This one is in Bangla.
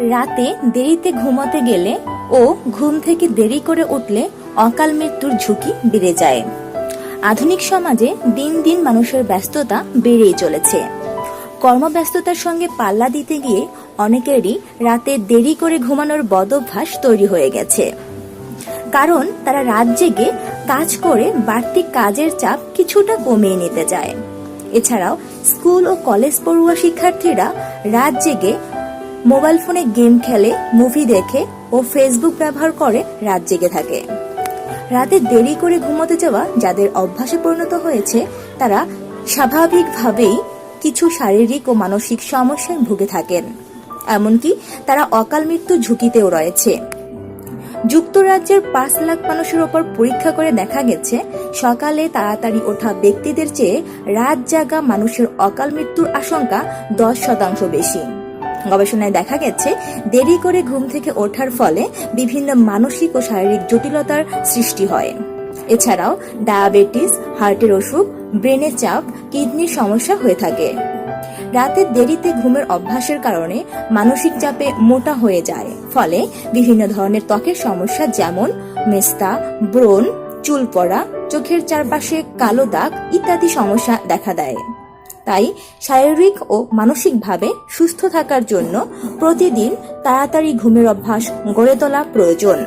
রাতে দেরিতে ঘুমাতে গেলে ও ঘুম থেকে দেরি করে উঠলে অকাল মৃত্যুর ঝুঁকি বেড়ে যায়। আধুনিক সমাজে দিন দিন মানুষের ব্যস্ততা বেড়েই চলেছে। কর্মব্যস্ততার সঙ্গে পাল্লা দিতে গিয়ে অনেকেরই রাতে দেরি করে ঘুমানোর বদভ্যাস তৈরি হয়ে গেছে। কারণ তারা রাত জেগে কাজ করে বাড়তি কাজের চাপ কিছুটা কমিয়ে নিতে চায়। এছাড়াও স্কুল ও কলেজ পড়ুয়া শিক্ষার্থীরা রাত জেগে মোবাইল ফোনে গেম খেলে, মুভি দেখে ও ফেসবুক ব্যবহার করে রাত জেগে থাকে। রাতে দেরি করে ঘুমোতে যাওয়া যাদের অভ্যাসে পরিণত হয়েছে, তারা স্বাভাবিকভাবেই কিছু শারীরিক ও মানসিক সমস্যায় ভুগে থাকেন। এমনকি তারা অকাল মৃত্যুর ঝুঁকিতেও রয়েছে। যুক্তরাজ্যের পাঁচ লাখ মানুষের ওপর পরীক্ষা করে দেখা গেছে, সকালে তাড়াতাড়ি ওঠা ব্যক্তিদের চেয়ে রাত জাগা মানুষের অকাল মৃত্যুর আশঙ্কা দশ শতাংশ বেশি। গবেষণায় দেখা গেছে, দেরি করে ঘুম থেকে ওঠার ফলে বিভিন্ন মানসিক ও শারীরিক জটিলতার সৃষ্টি হয়। এছাড়াও, ডায়াবেটিস, হার্টের অসুখ, ব্রেনের চাপ, কিডনির সমস্যা হয়ে থাকে। রাতে দেরিতে ঘুমের অভ্যাসের কারণে মানসিক চাপে মোটা হয়ে যায়। ফলে বিভিন্ন ধরনের ত্বকের সমস্যা যেমন মেস্তা, ব্রণ, চুল পড়া, চোখের চারপাশে কালো দাগ ইত্যাদি সমস্যা দেখা দেয়। তাই শারীরিক ও মানসিকভাবে সুস্থ থাকার জন্য প্রতিদিন তাড়াতাড়ি ঘুমের অভ্যাস গড়ে তোলা প্রয়োজন।